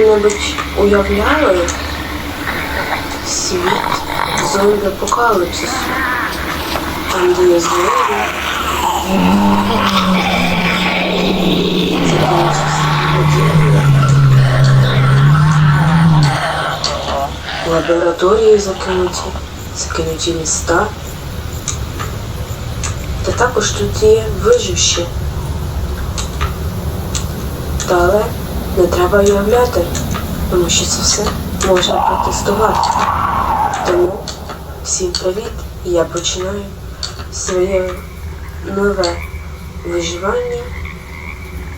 коли-небудь уявляли світ зомбі апокаліпсису? Там, де є звірі. Лабораторії закинуті, закинуті міста. Та також тут є виживші. Та не треба уявляти, тому що це все можна протестувати. Тому всім привіт! І я починаю своє нове виживання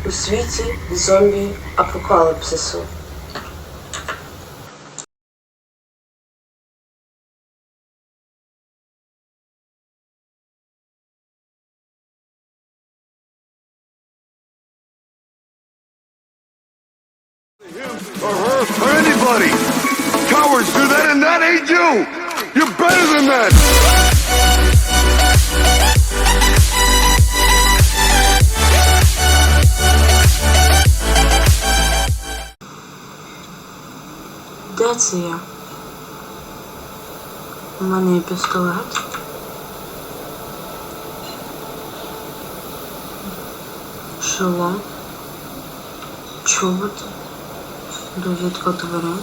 у світі зомбі апокаліпсису. or her or anybody. Cowards do that and that ain't you. You're better than that. Де це я? У мене є пістолет. Шолом. Чоботи. Довідка дверей.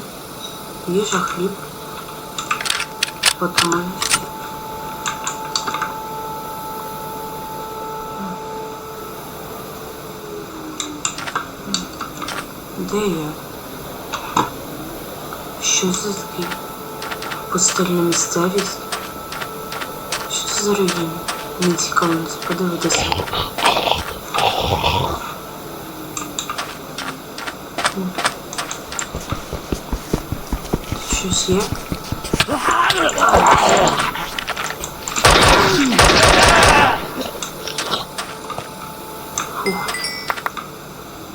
Їжа, хліб. Патрони. Де я? Що це таке? Пустельна місцевість? Що це за руїни? Мені цікаво подивитися. Щось є?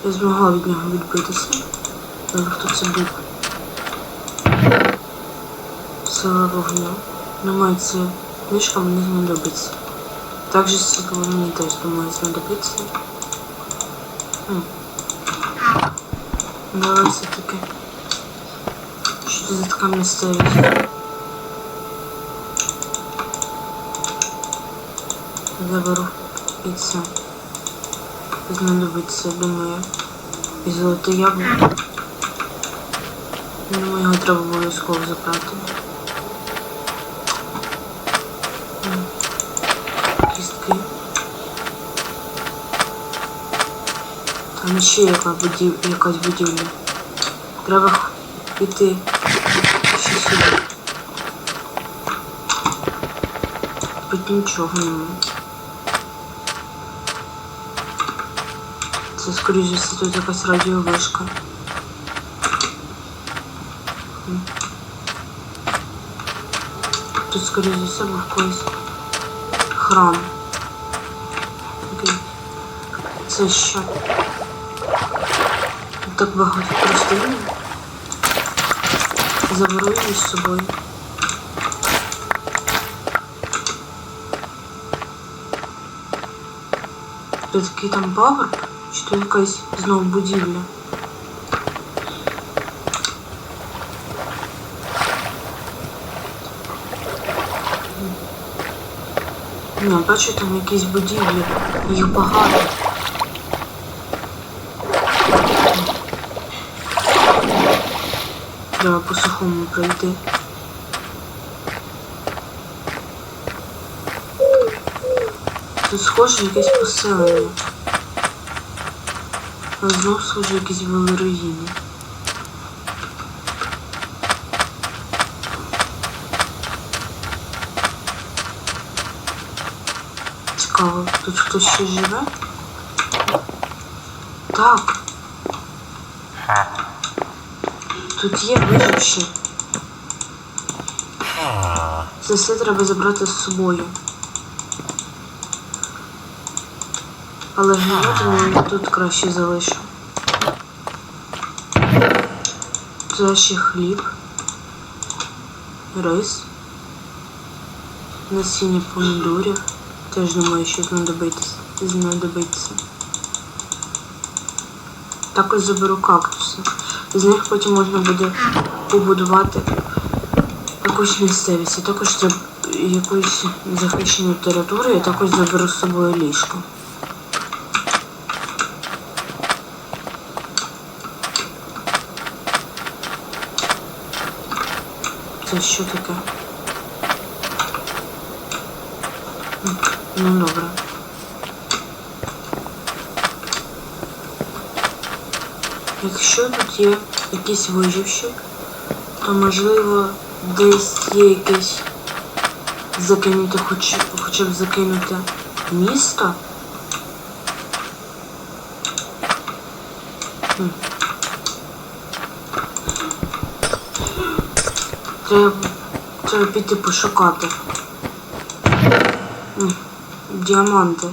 Я змогла від нього відбитися. Але хто це був? Сила вогню. Думаю, це книжка мені знадобиться. Також світло мені теж думаю знадобиться. Давай все-таки. Це за така місцевість? Заберу і це. Знадобиться, думаю. І золоте яблуко. Думаю, його треба обов'язково забрати. Кістки. Там ще яка будів... якась будівля. Треба піти сюди. Тут нічого немає. Це скоріше тут якась радіовишка. Тут скоріше за все був колись храм. Це що? Так багато просто є. Заберу її з собою. Тут такий там пагорб, чи то якась знову будівля. Ні, бачу там якісь будівлі, їх багато. Треба по сухому пройти. Тут схоже якесь поселення. А знов схоже якісь були руїни. Цікаво, тут хтось ще живе? Так. Тут є виживші. Це все треба забрати з собою. Але гнати я тут краще залишу. Це ще хліб, рис, насіння помідорів. Теж думаю, що знадобиться. знадобиться. Також заберу кактуси. З них потім можна буде побудувати якусь місцевість, а також якусь захищену територію, я також заберу з собою ліжко. Це що таке? Ну добре. Якщо тут є якісь виживші, то можливо десь є якесь закинути, хоч, хоча б закинути місто. Треба, треба піти пошукати. Діаманти.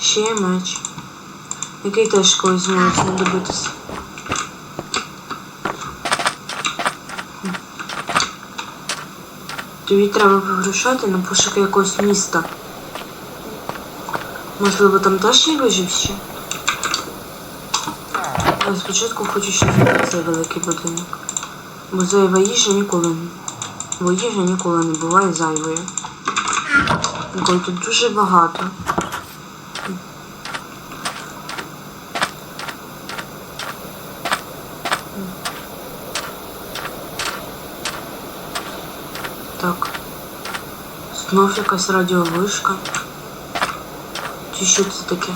Ще є меч. Який теж колись може знадобитися. Тобі треба вирушати на пошуки якогось міста. Можливо, там теж є виживші? Але спочатку хочу зробити цей великий будинок. Бо зайва їжа ніколи не. Бо їжа ніколи не буває зайвою. Бо тут дуже багато. Так. Знов якась радіовишка. Чи що це таке?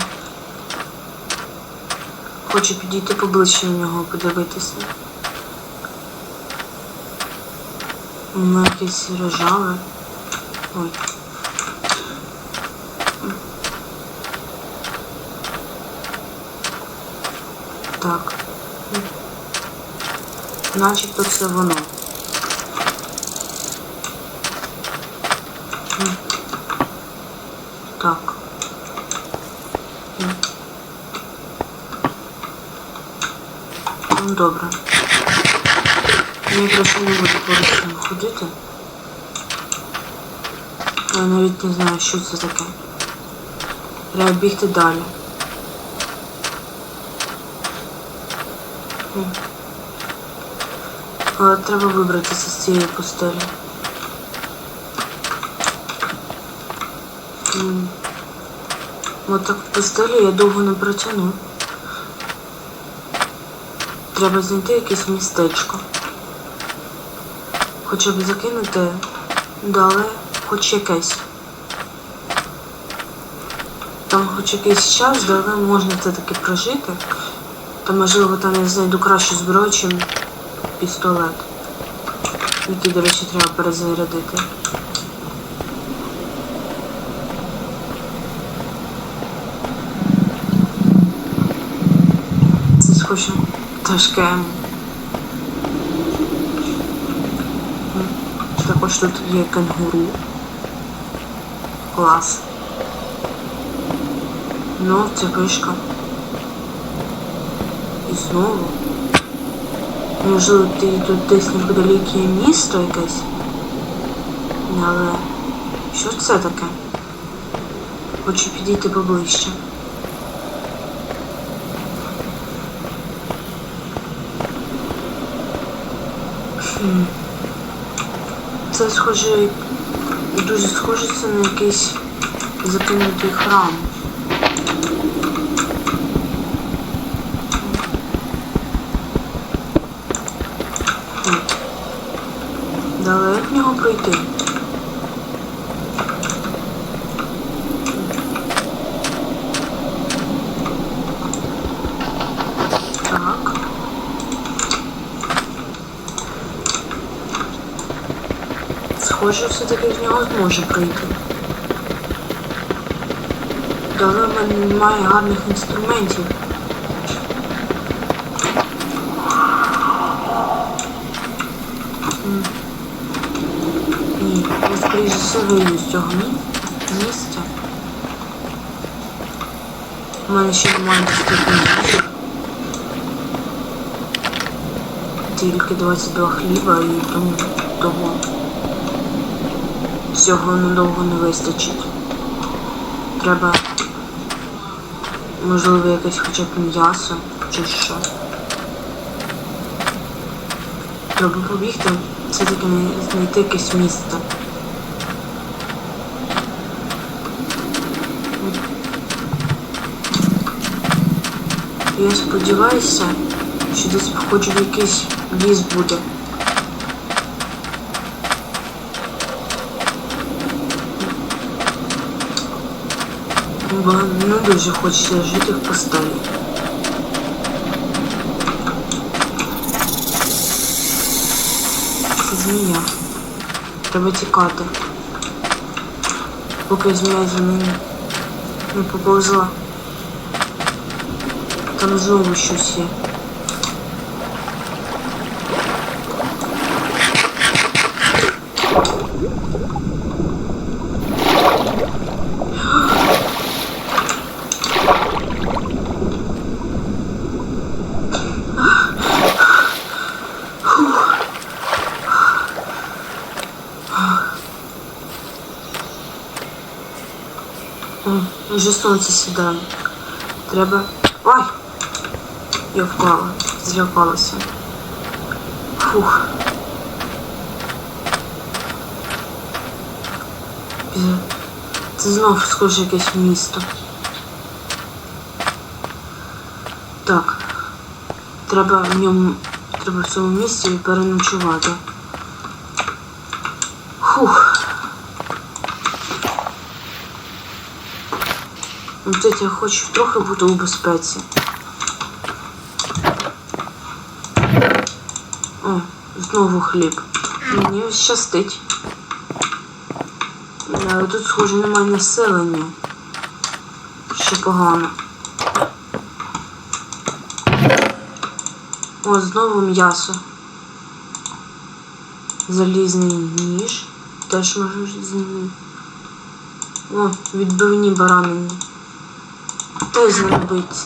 Хочу підійти поближче на нього подивитися. Воно якесь рожаве. Ой. Так. Начебто це воно. М. Так. М. Ну, добре. Я краще не буду поруч ходити. Я навіть не знаю, що це таке. Треба бігти далі. Але треба вибратися з цієї пустелі. От так в пустелі я довго не протягну. Треба знайти якесь містечко. Хоча б закинути далі хоч якесь. Там хоч якийсь час, але можна це таки прожити. Та можливо там я знайду кращу зброю, чим пістолет. Який, до речі, треба перезарядити. Це схоже тяжке. Також тут є кенгуру. Клас. Ну, це вишка. І знову. Можливо, ти тут десь неподалік є місто якесь. Але що це таке? Хочу підійти поближче. Це схоже, дуже схоже це на якийсь закинутий храм. Далеко в нього пройти? Так. Схоже, все-таки в нього зможе в мене немає гарних інструментів. Ні, я скоріше все вийду з цього місця. У мене ще немає їжі. Тільки 22 хліба і тому того. Всього надовго не вистачить. Треба Можливо, якесь хоча б м'ясо чи що. Треба побігти, все-таки знайти якесь місце. Я сподіваюся, що десь хоч якийсь ліс буде. Бо не дуже хочеться жити в постелі. Це змія. Треба тікати. Поки змія за ним не поповзла. Там знову щось є. О, вже сонце сідає. Треба. Ой! Я впала, злякалася. Фух. Це знов схоже якесь місто. Так. Треба в ньому. Треба в цьому місці переночувати. Фух. Тут я хочу трохи бути у безпеці. О, знову хліб. Мені щастить. Але тут, схоже, немає населення. Що погано. О, знову м'ясо. Залізний ніж. Теж можу з ним. О, відбивні баранини. Теж знадобиться.